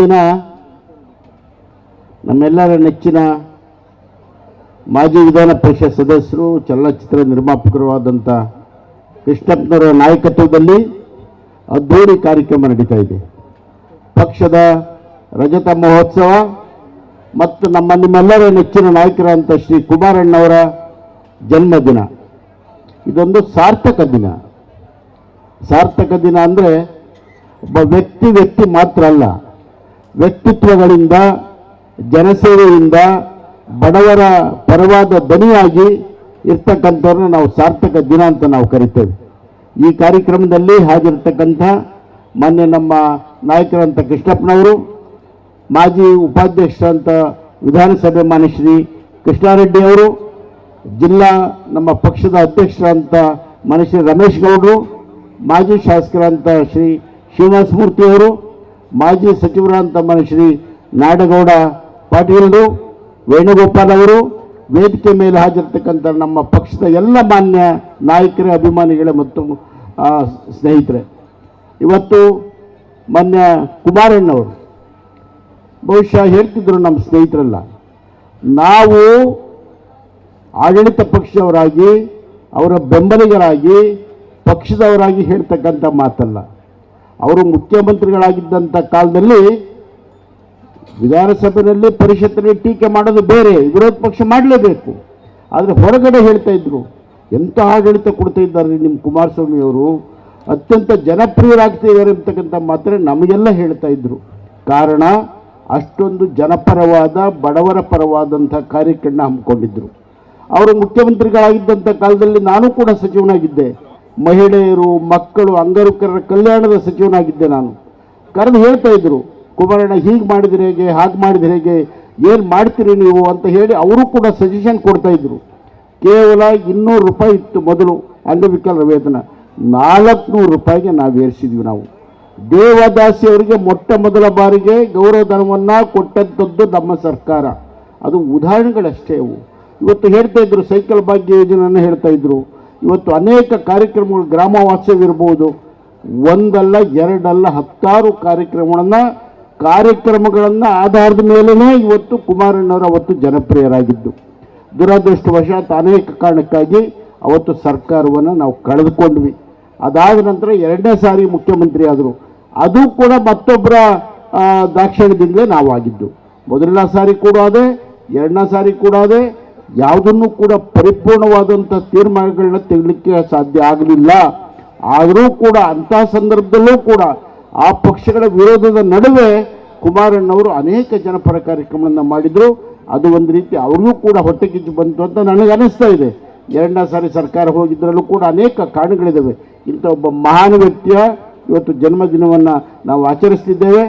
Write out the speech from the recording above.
ದಿನ ನಮ್ಮೆಲ್ಲರ ನೆಚ್ಚಿನ ಮಾಜಿ ವಿಧಾನ ಪರಿಷತ್ ಸದಸ್ಯರು, ಚಲನಚಿತ್ರ ನಿರ್ಮಾಪಕರು ಆದಂಥ ಕೃಷ್ಣಪ್ಪನವರ ನಾಯಕತ್ವದಲ್ಲಿ ಅದ್ದೂರಿ ಕಾರ್ಯಕ್ರಮ ನಡೀತಾ ಇದೆ. ಪಕ್ಷದ ರಜತ ಮಹೋತ್ಸವ ಮತ್ತು ನಮ್ಮ ನಿಮ್ಮೆಲ್ಲರ ನೆಚ್ಚಿನ ನಾಯಕರಂತ ಶ್ರೀ ಕುಮಾರಣ್ಣವರ ಜನ್ಮದಿನ. ಇದೊಂದು ಸಾರ್ಥಕ ದಿನ. ಸಾರ್ಥಕ ದಿನ ಅಂದರೆ ಒಬ್ಬ ವ್ಯಕ್ತಿ ವ್ಯಕ್ತಿ ಮಾತ್ರ ಅಲ್ಲ ವ್ಯಕ್ತಿತ್ವಗಳಿಂದ, ಜನಸೇವೆಯಿಂದ, ಬಡವರ ಪರವಾದ ದನಿಯಾಗಿ ಇರ್ತಕ್ಕಂಥವ್ರನ್ನ ನಾವು ಸಾರ್ಥಕ ದಿನ ಅಂತ ನಾವು ಕರಿತೇವೆ. ಈ ಕಾರ್ಯಕ್ರಮದಲ್ಲಿ ಹಾಜರಿರ್ತಕ್ಕಂಥ ಮಾನ್ಯ ನಮ್ಮ ನಾಯಕರಂತ ಕೃಷ್ಣಪ್ಪನವರು, ಮಾಜಿ ಉಪಾಧ್ಯಕ್ಷರಂತ ವಿಧಾನಸಭೆ ಮಾನ್ಯ ಶ್ರೀ ಕೃಷ್ಣಾರೆಡ್ಡಿ ಅವರು ಜಿಲ್ಲಾ ನಮ್ಮ ಪಕ್ಷದ ಅಧ್ಯಕ್ಷರಂತ ಮಾನ್ಯ ಶ್ರೀ ರಮೇಶ್ ಗೌಡರು, ಮಾಜಿ ಶಾಸಕರಂತ ಶ್ರೀ ಶ್ರೀನಿವಾಸ ಮೂರ್ತಿ ಅವರು ಮಾಜಿ ಸಚಿವರಾದಂಥ ಶ್ರೀ ನಾಡಗೌಡ ಪಾಟೀಲರು, ವೇಣುಗೋಪಾಲ್ ಅವರು, ವೇದಿಕೆ ಮೇಲೆ ಹಾಜರಿರ್ತಕ್ಕಂಥ ನಮ್ಮ ಪಕ್ಷದ ಎಲ್ಲ ಮಾನ್ಯ ನಾಯಕರೇ, ಅಭಿಮಾನಿಗಳೇ ಮತ್ತು ಸ್ನೇಹಿತರೆ. ಇವತ್ತು ಮಾನ್ಯ ಕುಮಾರಣ್ಣವರು, ಬಹುಶಃ ಹೇಳ್ತಿದ್ರು ನಮ್ಮ ಸ್ನೇಹಿತರೆಲ್ಲ, ನಾವು ಆಡಳಿತ ಪಕ್ಷದವರಾಗಿ, ಅವರ ಬೆಂಬಲಿಗರಾಗಿ, ಪಕ್ಷದವರಾಗಿ ಹೇಳ್ತಕ್ಕಂಥ ಮಾತಲ್ಲ. ಅವರು ಮುಖ್ಯಮಂತ್ರಿಗಳಾಗಿದ್ದಂಥ ಕಾಲದಲ್ಲಿ ವಿಧಾನಸಭೆಯಲ್ಲಿ ಪರಿಷತ್ತಿನಲ್ಲಿ ಟೀಕೆ ಮಾಡೋದು ಬೇರೆ, ವಿರೋಧ ಪಕ್ಷ ಮಾಡಲೇಬೇಕು. ಆದರೆ ಹೊರಗಡೆ ಹೇಳ್ತಾ ಇದ್ರು ಎಂಥ ಆಡಳಿತ ಕೊಡ್ತಾ ಇದ್ದಾರೆ ನಿಮ್ಮ ಕುಮಾರಸ್ವಾಮಿ ಅವರು? ಅತ್ಯಂತ ಜನಪ್ರಿಯರಾಗ್ತಿದ್ದಾರೆ ಅಂತಕ್ಕಂಥ ಮಾತ್ರ ನಮಗೆಲ್ಲ ಹೇಳ್ತಾ ಇದ್ರು. ಕಾರಣ, ಅಷ್ಟೊಂದು ಜನಪರವಾದ, ಬಡವರ ಪರವಾದಂಥ ಕಾರ್ಯಕ್ರಮ ಹಮ್ಮಿಕೊಂಡಿದ್ದರು ಅವರು ಮುಖ್ಯಮಂತ್ರಿಗಳಾಗಿದ್ದಂಥ ಕಾಲದಲ್ಲಿ ನಾನು ಕೂಡ ಸಚಿವನಾಗಿದ್ದೆ. ಮಹಿಳೆಯರು, ಮಕ್ಕಳು ಅಂಗರುಕರ ಕಲ್ಯಾಣದ ಸಚಿವನಾಗಿದ್ದೆ ನಾನು. ಕರೆದು ಹೇಳ್ತಾ ಇದ್ರು, ಕುಮಾರಣ್ಣ, ಹೀಗೆ ಮಾಡಿದ್ರೆ ಹೇಗೆ, ಹಾಗೆ ಮಾಡಿದ್ರೆ ಹೇಗೆ, ಏನು ಮಾಡ್ತೀರಿ ನೀವು? ಅಂತ ಹೇಳಿ ಅವರು ಕೂಡ ಸಜೆಷನ್ ಕೊಡ್ತಾ ಇದ್ರು. ಕೇವಲ ಇನ್ನೂರು ರೂಪಾಯಿ ಇತ್ತು ಮೊದಲು ಅಂಗವಿಕಲರ ವೇತನ. ನಾಲ್ಕುನೂರು ರೂಪಾಯಿಗೆ ನಾವು ಏರಿಸಿದ್ವಿ ನಾವು. ದೇವದಾಸಿ ಅವರಿಗೆ ಮೊಟ್ಟ ಮೊದಲ ಬಾರಿಗೆ ಗೌರವಧನವನ್ನು ಕೊಟ್ಟಂಥದ್ದು ನಮ್ಮ ಸರ್ಕಾರ. ಅದು ಉದಾಹರಣೆಗಳಷ್ಟೇ ಅವು. ಇವತ್ತು ಹೇಳ್ತಾ ಇದ್ರು, ಸೈಕಲ್ ಭಾಗ್ಯ ಯೋಜನೆಯನ್ನು ಹೇಳ್ತಾ ಇದ್ರು. ಇವತ್ತು ಅನೇಕ ಕಾರ್ಯಕ್ರಮಗಳು ಗ್ರಾಮ ವಾಸ್ತವ್ಯವಿರ್ಬೋದು ಒಂದಲ್ಲ, ಎರಡಲ್ಲ, ಹತ್ತಾರು ಕಾರ್ಯಕ್ರಮಗಳನ್ನು ಕಾರ್ಯಕ್ರಮಗಳನ್ನು ಆಧಾರದ ಮೇಲೇ ಇವತ್ತು ಕುಮಾರಣ್ಣವರು ಅವತ್ತು ಜನಪ್ರಿಯರಾಗಿದ್ದು. ದುರದೃಷ್ಟವಶಾತ್ ಅನೇಕ ಕಾರಣಕ್ಕಾಗಿ ಅವತ್ತು ಸರ್ಕಾರವನ್ನು ನಾವು ಕಳೆದುಕೊಂಡ್ವಿ. ಅದಾದ ನಂತರ ಎರಡನೇ ಸಾರಿ ಮುಖ್ಯಮಂತ್ರಿ ಆದರು. ಅದು ಕೂಡ ಮತ್ತೊಬ್ಬರ ದಾಕ್ಷಿಣ್ಯದಿಂದಲೇ ನಾವು ಆಗಿದ್ದು ಮೊದಲನೇ ಸಾರಿ ಕೂಡ ಅದೇ, ಎರಡನೇ ಸಾರಿ ಕೂಡ ಅದೇ ಯಾವುದನ್ನು ಕೂಡ ಪರಿಪೂರ್ಣವಾದಂಥ ತೀರ್ಮಾನಗಳನ್ನ ತೆಗಲಿಕ್ಕೆ ಸಾಧ್ಯ ಆಗಲಿಲ್ಲ. ಆದರೂ ಕೂಡ ಅಂತಹ ಸಂದರ್ಭದಲ್ಲೂ ಕೂಡ ಆ ಪಕ್ಷಗಳ ವಿರೋಧದ ನಡುವೆ ಕುಮಾರಣ್ಣವರು ಅನೇಕ ಜನಪರ ಕಾರ್ಯಕ್ರಮಗಳನ್ನು ಮಾಡಿದರು. ಅದು ಒಂದು ರೀತಿ ಅವ್ರಿಗೂ ಕೂಡ ಹೊಟ್ಟೆ ಬಂತು ಅಂತ ನನಗೆ ಅನಿಸ್ತಾ ಇದೆ. ಎರಡನೇ ಸಾರಿ ಸರ್ಕಾರ ಹೋಗಿದ್ದರಲ್ಲೂ ಕೂಡ ಅನೇಕ ಕಾರಣಗಳಿದ್ದಾವೆ ಇಂಥ ಒಬ್ಬ ಮಹಾನ್ ವ್ಯಕ್ತಿಯ ಇವತ್ತು ಜನ್ಮದಿನವನ್ನು ನಾವು ಆಚರಿಸ್ತಿದ್ದೇವೆ.